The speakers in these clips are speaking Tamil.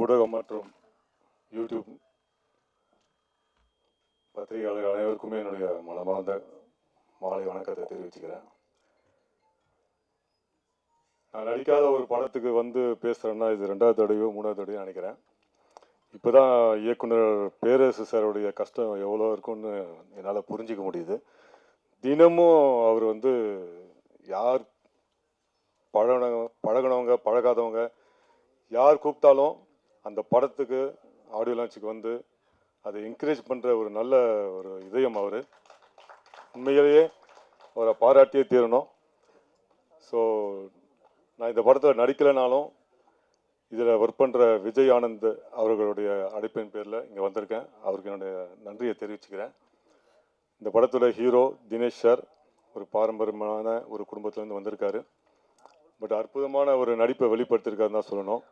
ஊடகம் மற்றும் யூடியூப் பத்திரிகையாளர்கள் அனைவருக்குமே என்னுடைய மனமார்ந்த மாலை வணக்கத்தை தெரிவிச்சுக்கிறேன். நான் நடிக்காத ஒரு படத்துக்கு வந்து பேசுகிறேன்னா இது ரெண்டாவது தடவையோ மூணாவது தடவையோ நினைக்கிறேன். இப்போ தான் இயக்குனர் பேரரசு சாருடைய கஷ்டம் எவ்வளோ இருக்கும்னு என்னால் புரிஞ்சிக்க முடியுது. தினமும் அவர் வந்து யார் பழகின பழகினவங்க பழகாதவங்க யார் கூப்பிட்டாலும் அந்த படத்துக்கு ஆடியோ லான்ச்சுக்கு வந்து அதை என்கரேஜ் பண்ணுற ஒரு நல்ல ஒரு இதயம் அவர். உண்மையிலேயே அவரை பாராட்டியே தீரணும். ஸோ நான் இந்த படத்தில் நடிக்கலைனாலும் இதில் ஒர்க் பண்ணுற விஜய் ஆனந்த் அவர்களுடைய அழைப்பின் பேரில் இங்கே வந்திருக்கேன். அவருக்கு என்னுடைய நன்றியை தெரிவிச்சுக்கிறேன். இந்த படத்தோட ஹீரோ தினேஷ் சார் ஒரு பாரம்பரியமான ஒரு குடும்பத்திலேருந்து வந்திருக்காரு. பட் அற்புதமான ஒரு நடிப்பை வெளிப்படுத்தியிருக்காருன்னு தான் சொல்லணும்.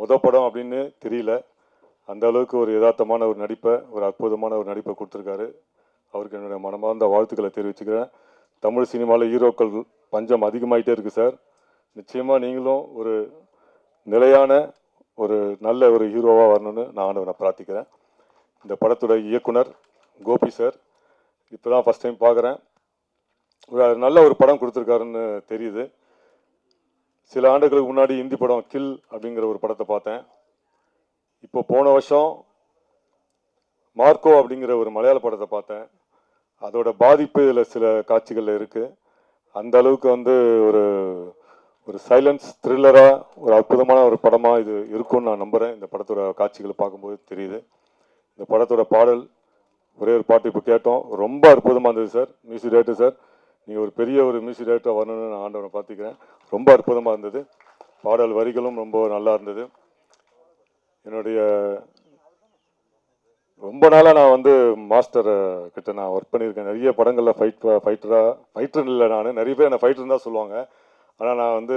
முத படம் அப்படின்னு தெரியல. அந்த அளவுக்கு ஒரு யதார்த்தமான ஒரு நடிப்பை ஒரு அற்புதமான ஒரு நடிப்பை கொடுத்துருக்காரு. அவருக்கு என்னுடைய மனமார்ந்த வாழ்த்துக்களை தெரிவிச்சுக்கிறேன். தமிழ் சினிமாவில் ஹீரோக்கள் பஞ்சம் அதிகமாகிட்டே இருக்குது சார். நிச்சயமாக நீங்களும் ஒரு நிலையான ஒரு நல்ல ஒரு ஹீரோவாக வரணும்னு நான் ஆண்டவனை பிரார்த்திக்கிறேன். இந்த படத்துடைய இயக்குனர் கோபி சார். இப்போ தான் ஃபஸ்ட் டைம் பார்க்குறேன். ஒரு நல்ல ஒரு படம் கொடுத்துருக்காருன்னு தெரியுது. சில ஆண்டுகளுக்கு முன்னாடி இந்தி படம் கில் அப்படிங்கிற ஒரு படத்தை பார்த்தேன். இப்போ போன வருஷம் மார்க்கோ அப்படிங்கிற ஒரு மலையாள படத்தை பார்த்தேன். அதோட பாதிப்பு இதில் சில காட்சிகளில் இருக்குது அந்த அளவுக்கு வந்து ஒரு ஒரு சைலன்ஸ் த்ரில்லராக ஒரு அற்புதமான ஒரு படமாக இது இருக்கும்னு நான் நம்புகிறேன் இந்த படத்தோட காட்சிகளை பார்க்கும்போது தெரியுது. இந்த படத்தோட பாடல் ஒரே ஒரு பாட்டு இப்போ கேட்டோம். ரொம்ப அற்புதமாக இருந்தது சார் மியூசிக் டேரக்டர் சார் நீங்கள் ஒரு பெரிய ஒரு மியூசிக் டேரக்டராக வரணும்னு நான் ஆண்டவனை பார்த்துக்கிறேன். ரொம்ப அற்புதமாக இருந்தது. பாடல் வரிகளும் ரொம்ப நல்லா இருந்தது. என்னுடைய ரொம்ப நாளாக நான் வந்து மாஸ்டர் கிட்ட நான் ஒர்க் பண்ணியிருக்கேன். நிறைய படங்களில் ஃபைட் ஃபைட்டராக ஃபைட்டர் இல்லை நான். நிறைய பேர் என்னை ஃபைட்டர் தான் சொல்லுவாங்க. ஆனால் நான் வந்து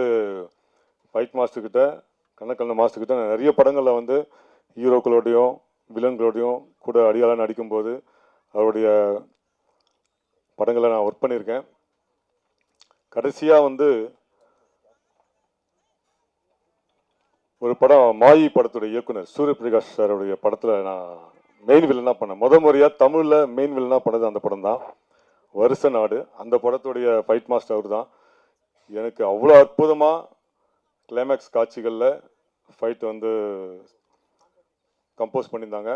ஃபைட் மாஸ்டர்கிட்ட கண்ணக்கண்ண மாஸ்டர்கிட்ட நான் நிறைய படங்களில் வந்து ஹீரோக்களோடையும் வில்லன்களோடையும் கூட அடியாளாக நடிக்கும்போது அவருடைய படங்களை நான் ஒர்க் பண்ணியிருக்கேன். கடைசியாக வந்து ஒரு படம் மாயி படத்துடைய இயக்குனர் சூரியபிரகாஷ் சாருடைய படத்தில் நான் மெயின் வில்லனாக பண்ணேன். முத முறையாக தமிழில் மெயின் வில்லனாக பண்ணது அந்த படம் தான். வருஷ நாடு. அந்த படத்துடைய ஃபைட் மாஸ்டர் அவர் தான் எனக்கு அவ்வளோ அற்புதமாக கிளைமேக்ஸ் காட்சிகளில் ஃபைட் வந்து கம்போஸ் பண்ணியிருந்தாங்க.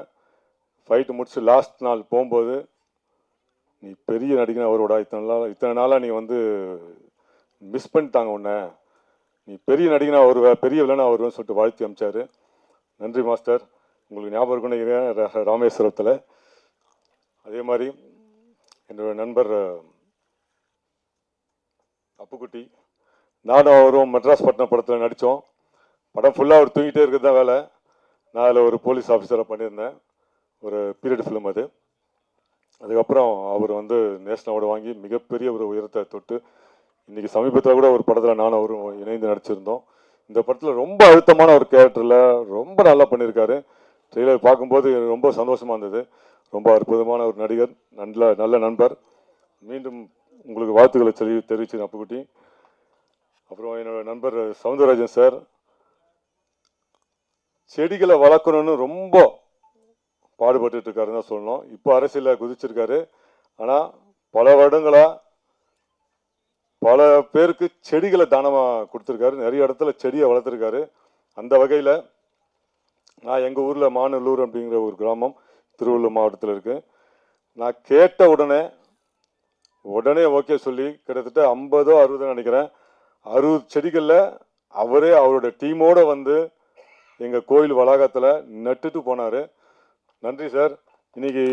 ஃபைட்டு முடிச்சு லாஸ்ட் நாள் போகும்போது நீ பெரிய நடிகன் அவரோட? இத்தனை நாள் இத்தனை நாளாக நீ வந்து மிஸ் பண்ணிட்டாங்க உன்னை. நீ பெரிய நடிகனாக வருவ பெரிய வில்லனா வருவேன்னு சொல்லிட்டு வாழ்த்தி அமிச்சாரு. நன்றி மாஸ்டர். உங்களுக்கு ஞாபகம் இருக்குன்னு ராமேஸ்வரத்தில். அதே மாதிரி என்னுடைய நண்பர் அப்புக்குட்டி. நானும் அவரும் மெட்ராஸ் பட்டினம் படத்தில் நடித்தோம் படம் ஃபுல்லாக அவர் தூங்கிட்டே இருக்கிறது தான் வேலை. நான் அதில் ஒரு போலீஸ் ஆஃபீஸராக பண்ணியிருந்தேன். ஒரு பீரியட் ஃபிலிம் அது. அதுக்கப்புறம் அவர் வந்து நேஷனல் அவார்டு வாங்கி மிகப்பெரிய ஒரு உயரத்தை தொட்டு இன்றைக்கி சமீபத்தில் கூட ஒரு படத்தில் நானும் அவரும் இணைந்து நடிச்சிருந்தோம். இந்த படத்தில் ரொம்ப அழுத்தமான ஒரு கேரக்டரில் ரொம்ப நல்லா பண்ணியிருக்காரு. ட்ரெய்லர் பார்க்கும்போது ரொம்ப சந்தோஷமாக இருந்தது. ரொம்ப அற்புதமான ஒரு நடிகர் நல்ல நல்ல நண்பர். மீண்டும் உங்களுக்கு வாழ்த்துக்களை தெரி தெரிவிச்சு அப்புக்குட்டி அப்புறம் என்னோடய நண்பர் சவுந்தரராஜன் சார். செடிகளை வளர்க்கணும்னு ரொம்ப பாடுபட்டுட்டு இருக்காருன்னு தான் சொல்லணும். இப்போ அரசியலில் குதிச்சிருக்காரு. ஆனால் பல வருடங்களாக பல பேருக்கு செடிகளை தானமாக கொடுத்துருக்காரு. நிறைய இடத்துல செடியை வளர்த்துருக்காரு. அந்த வகையில் நான் எங்கள் ஊரில் மாநல்லூர் அப்படிங்கிற ஒரு கிராமம் திருவள்ளூர் மாவட்டத்தில் இருக்குது நான் கேட்ட உடனே உடனே ஓகே சொல்லி கிட்டத்தட்ட ஐம்பதோ அறுபதோ நினைக்கிறேன். அறுபது செடிகளில் அவரே அவரோட டீமோட வந்து எங்கள் கோயில் வளாகத்தில் நட்டுட்டு போனார். நன்றி சார். இன்னைக்கு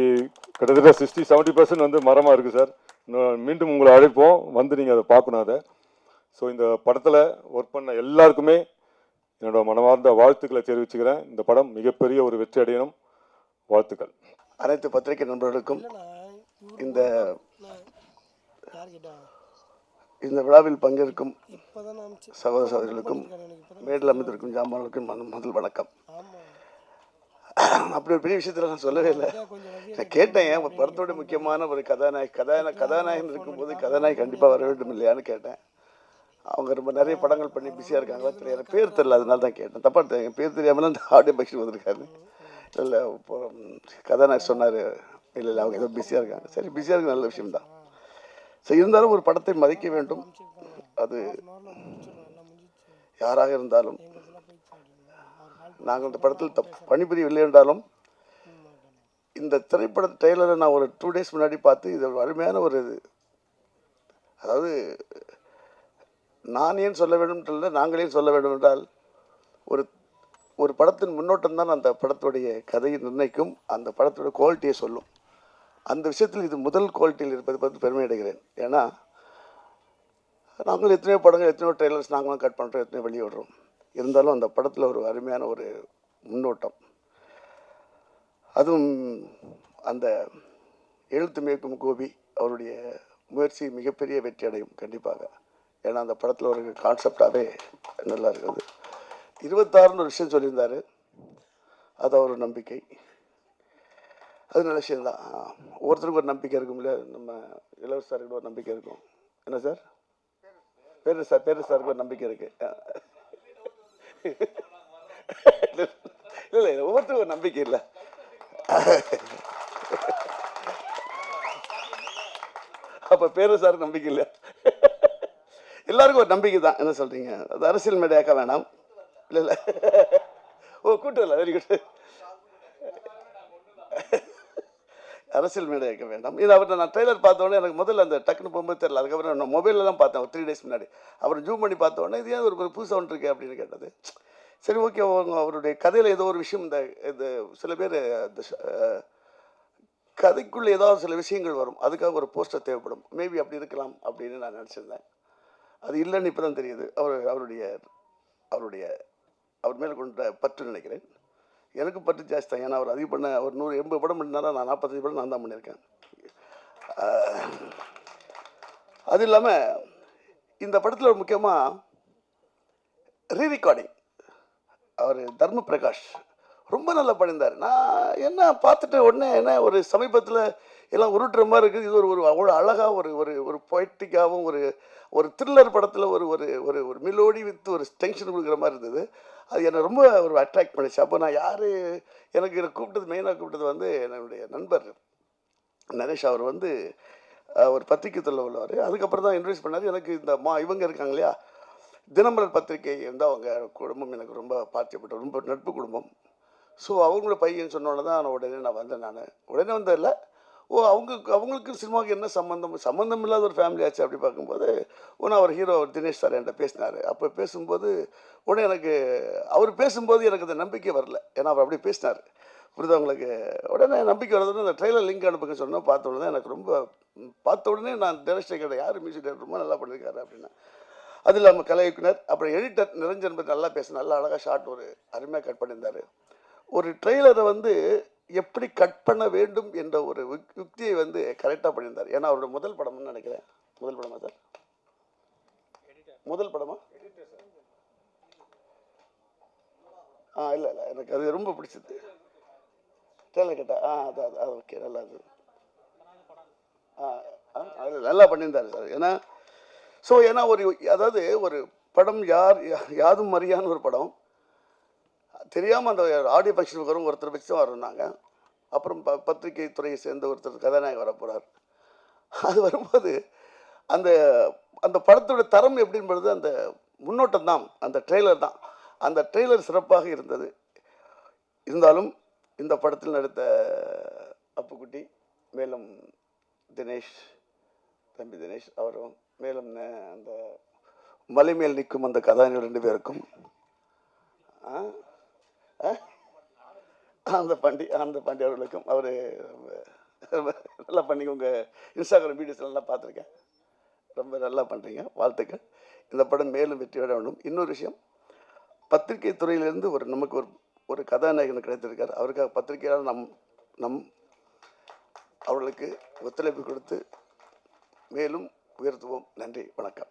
கிட்டத்தட்ட சிக்ஸ்டி செவன்ட்டி பர்சன்ட் வந்து மரமாக இருக்குது சார். மீண்டும் உங்களை அழைப்போம். வந்து நீங்கள் அதை பார்க்கணும் அதை. ஸோ இந்த படத்தில் ஒர்க் பண்ண எல்லாருக்குமே என்னோட மனமார்ந்த வாழ்த்துக்களை தெரிவிச்சுக்கிறேன். இந்த படம் மிகப்பெரிய ஒரு வெற்றி அடையணும். வாழ்த்துக்கள். அனைத்து பத்திரிகை நண்பர்களுக்கும் இந்த இந்த விழாவில் பங்கேற்கும் சகோதர சகோதரிகளுக்கும் மேடையில் அமைந்திருக்கும் ஜாமான்களுக்கும் மன- முதல் வணக்கம். ஆமா. அப்படி ஒரு பெரிய விஷயத்தில் நான் சொல்லவே இல்லை. நான் கேட்டேன் ஏன்? படத்தோட முக்கியமான ஒரு கதாநாயகி கதாநாயக கதாநாயகன் இருக்கும்போது கதாநாயகி கண்டிப்பாக வர வேண்டும் இல்லையான்னு கேட்டேன். அவங்க ரொம்ப நிறைய படங்கள் பண்ணி பிஸியாக இருக்காங்களா தெரியல. பேர் தெரியல அதனால தான் கேட்டேன். தப்பா எடுத்து- என் பேர் தெரியாமல் அந்த ஆடியோ பக்ஷன் வந்திருக்காரு. இல்லை இப்போ கதாநாயகர் சொன்னார் இல்லை இல்லை அவங்க ஏதோ பிஸியாக இருக்காங்க. சரி பிஸியாக இருக்கு நல்ல விஷயம்தான் சரி இருந்தாலும் ஒரு படத்தை மதிக்க வேண்டும். அது யாராக இருந்தாலும் எங்கள் இதெல்லாம் போயிடுச்சு அப்படின்னு அவர் கால் நாங்கள் இந்த படத்தில் தப் பணிபுரியவில்லை என்றாலும் இந்த திரைப்பட ட்ரெய்லரை நான் ஒரு டூ டேஸ் முன்னாடி பார்த்து இது ஒரு அருமையான ஒரு இது. அதாவது நான் ஏன் சொல்ல வேண்டும் நாங்களே சொல்ல வேண்டும் என்றால் ஒரு ஒரு படத்தின் முன்னோட்டம் தான் அந்த படத்துடைய கதையை நிர்ணயிக்கும் அந்த படத்தோட குவாலிட்டியை சொல்லும். அந்த விஷயத்தில் இது முதல் குவாலிட்டியில் இருப்பது பார்த்து பெருமை அடைகிறேன் ஏன்னா நாங்கள் எத்தனையோ படங்கள் எத்தனையோ ட்ரெய்லர்ஸ் நாங்களும் கட் பண்ணுறோம் எத்தனையோ வெளியே விடுறோம் இருந்தாலும் அந்த படத்தில் ஒரு அருமையான ஒரு முன்னோட்டம். அதுவும் அந்த எழுத்து மேய்க்கும் கோபி அவருடைய முயற்சி மிகப்பெரிய வெற்றி அடையும் கண்டிப்பாக. ஏன்னா அந்த படத்தில் ஒரு கான்செப்டாகவே நல்லா இருக்குது. இருபத்தாறுன்னு ஒரு விஷயம் சொல்லியிருந்தார். அது ஒரு நம்பிக்கை. அது நல்ல விஷயம்தான் ஒவ்வொருத்தருக்கும் ஒரு நம்பிக்கை இருக்கும்ல நம்ம இளவரசருக்கு ஒரு நம்பிக்கை இருக்கும். என்ன சார்? பேரு சார் பேரு சாருக்கு ஒரு நம்பிக்கை இருக்குது இல்லை இல்லை ஒவ்வொருத்தருக்கும் ஒரு நம்பிக்கை இல்லை. அப்போ பேரு சார் நம்பிக்கை இல்லை. எல்லாருக்கும் ஒரு நம்பிக்கை தான். என்ன சொல்றீங்க? அது அரசியல் மேடையாக்க வேணாம். இல்லை இல்லை. ஓ கூட்டம் இல்லை வெரி குட் அரசியல் மேடையாக்க வேண்டாம். இது அவர் நான் ட்ரெய்லர் பார்த்தோன்னே எனக்கு முதல்ல அந்த டக்குன்னு போகும்போது தெரியல. அதுக்கப்புறம் நான் மொபைலில் தான் பார்த்தேன். ஒரு த்ரீ டேஸ் முன்னாடி. அப்புறம் ஜூம் பண்ணி பார்த்தோன்னே இது ஏன் ஒரு ஒரு புதுசாக ஒன்று இருக்கு அப்படின்னு கேட்டது. சரி ஓகே அவங்க அவருடைய கதையில் ஏதோ ஒரு விஷயம் இந்த இது சில பேர் இந்த கதைக்குள்ளே ஏதாவது சில விஷயங்கள் வரும். அதுக்காக ஒரு போஸ்டர் தேவைப்படும். மேபி அப்படி இருக்கலாம் அப்படின்னு நான் நினச்சிருந்தேன். அது இல்லைன்னு இப்போ தான் தெரியுது. அவர் அவருடைய அவருடைய அவர் மேல் கொண்ட பற்று நினைக்கிறேன். எனக்கு பற்று ஜாஸ்தி தான். ஏன்னா அவர் அதிகம் பண்ண ஒரு நூறு எண்பது படம் பண்ணினாரா நான் நாற்பத்தஞ்சு படம் நான் தான் பண்ணியிருக்கேன். அது இல்லாமல் இந்த படத்தில் முக்கியமாக ரீ ரெக்கார்டிங் அவர் தர்ம பிரகாஷ் ரொம்ப நல்லா பண்ணியிருந்தார். நான் என்ன பார்த்துட்டு உடனே என்ன ஒரு சமீபத்தில் எல்லாம் உருட்டுற மாதிரி இருக்குது. இது ஒரு ஒரு அவ்வளோ அழகாக ஒரு ஒரு ஒரு பொய்டிக்காகவும் ஒரு ஒரு த்ரில்லர் படத்தில் ஒரு ஒரு ஒரு ஒரு மெலோடி வித் ஒரு டென்ஷன் கொடுக்குற மாதிரி இருந்தது. அது என்னை ரொம்ப ஒரு அட்ராக்ட் பண்ணிச்சு. அப்போ நான் யார் எனக்கு இதை கூப்பிட்டது மெயினாக கூப்பிட்டது வந்து என்னுடைய நண்பர் நரேஷ் அவர் வந்து ஒரு பத்திரிக்கை தொழில் உள்ளவர். அதுக்கப்புறம் தான் இன்ட்ரடியூஸ் பண்ணார். எனக்கு இந்த மா இவங்க இருக்காங்க இல்லையா? தினமலர் பத்திரிகை வந்து அவங்க குடும்பம் எனக்கு ரொம்ப பாத்தியப்பட்ட ரொம்ப நட்பு குடும்பம். ஸோ அவங்களோட பையன் சொன்னோன்னே தான் நான் உடனே நான் வந்தேன் நான். உடனே வந்ததில்ல. ஓ அவங்க அவங்களுக்கு சினிமாவுக்கு என்ன சம்மந்தம் சம்மந்தம் இல்லாத ஒரு ஃபேமிலி ஆச்சு அப்படி பார்க்கும்போது ஒன்று அவர் ஹீரோ தினேஷ் சார் என்கிட்ட பேசினார். அப்போ பேசும்போது உடனே எனக்கு அவர் பேசும்போது எனக்கு அந்த நம்பிக்கை வரல. ஏன்னா அவர் அப்படி பேசினார். புரியுதா உங்களுக்கு? உடனே நம்பிக்கை வரதுன்னு அந்த ட்ரெயிலர் லிங்க் அனுப்புங்க சொன்னால் பார்த்த உடனே எனக்கு ரொம்ப பார்த்த உடனே நான் டேரக்டர் கேட்டேன் யார் மியூசிக் டேரக்டர் ரொம்ப நல்லா பண்ணியிருக்காரு அப்படின்னா. அது இல்லாமல் கலை இயக்குனர் அப்புறம் எடிட்டர் நிரஞ்சன் பற்றி நல்லா பேச நல்லா அழகாக ஷார்ட் ஒரு அருமையாக கட் பண்ணியிருந்தார். ஒரு ட்ரெய்லரை வந்து எப்படி கட் பண்ண வேண்டும் என்ற ஒரு யுக்தியை வந்து கரெக்டாக பண்ணியிருந்தார். ஏன்னா அவரோட முதல் படம்னு நினைக்கிறேன். முதல் படமா சார்? முதல் படமா? ஆ இல்லை இல்லை. எனக்கு அது ரொம்ப பிடிச்சது. ட்ரெயிலர் கேட்டா ஆ அது அது அது ஓகே நல்லா அது ஆ அது நல்லா பண்ணியிருந்தாரு சார். ஏன்னா ஸோ ஏன்னா ஒரு அதாவது ஒரு படம் யார் யா- யாதும் மரியான்னு ஒரு படம். தெரியாமல் அந்த ஆடியோ ஃபங்க்ஷனுக்கு வரும் ஒருத்தர் வச்சு தான் வரணுன்னாங்க அப்புறம் ப பத்திரிகை துறையை சேர்ந்த ஒருத்தர் கதாநாயகன் வர போகிறார் அது வரும்போது அந்த அந்த படத்தோட தரம் எப்படின்றது அந்த முன்னோட்டம் தான் அந்த ட்ரெய்லர் தான். அந்த ட்ரெய்லர் சிறப்பாக இருந்தது. இருந்தாலும் இந்த படத்தில் நடித்த அப்புக்குட்டி மேலும் தினேஷ் தம்பி தினேஷ் அவரும் மேலும் அந்த மலை மேல் நிற்கும் அந்த கதாநாயகர் ரெண்டு பேருக்கும் ஆ? அந்த பாண்டி ஆனந்த பாண்டி அவர்களுக்கும் அவர் நல்லா பண்ணி உங்கள் இன்ஸ்டாகிராம் வீடியோஸ் நல்லா பார்த்துருக்கேன். ரொம்ப நல்லா பண்ணுறீங்க வாழ்த்துக்கள். இந்த படம் மேலும் வெற்றி பெற வேண்டும். இன்னொரு விஷயம் பத்திரிகை துறையிலிருந்து ஒரு நமக்கு ஒரு ஒரு கதாநாயகன் கிடைத்திருக்கார். அவருக்காக பத்திரிகையாளர் நம் நம் அவர்களுக்கு ஒத்துழைப்பு கொடுத்து மேலும் உயர்த்துவோம். நன்றி. வணக்கம்.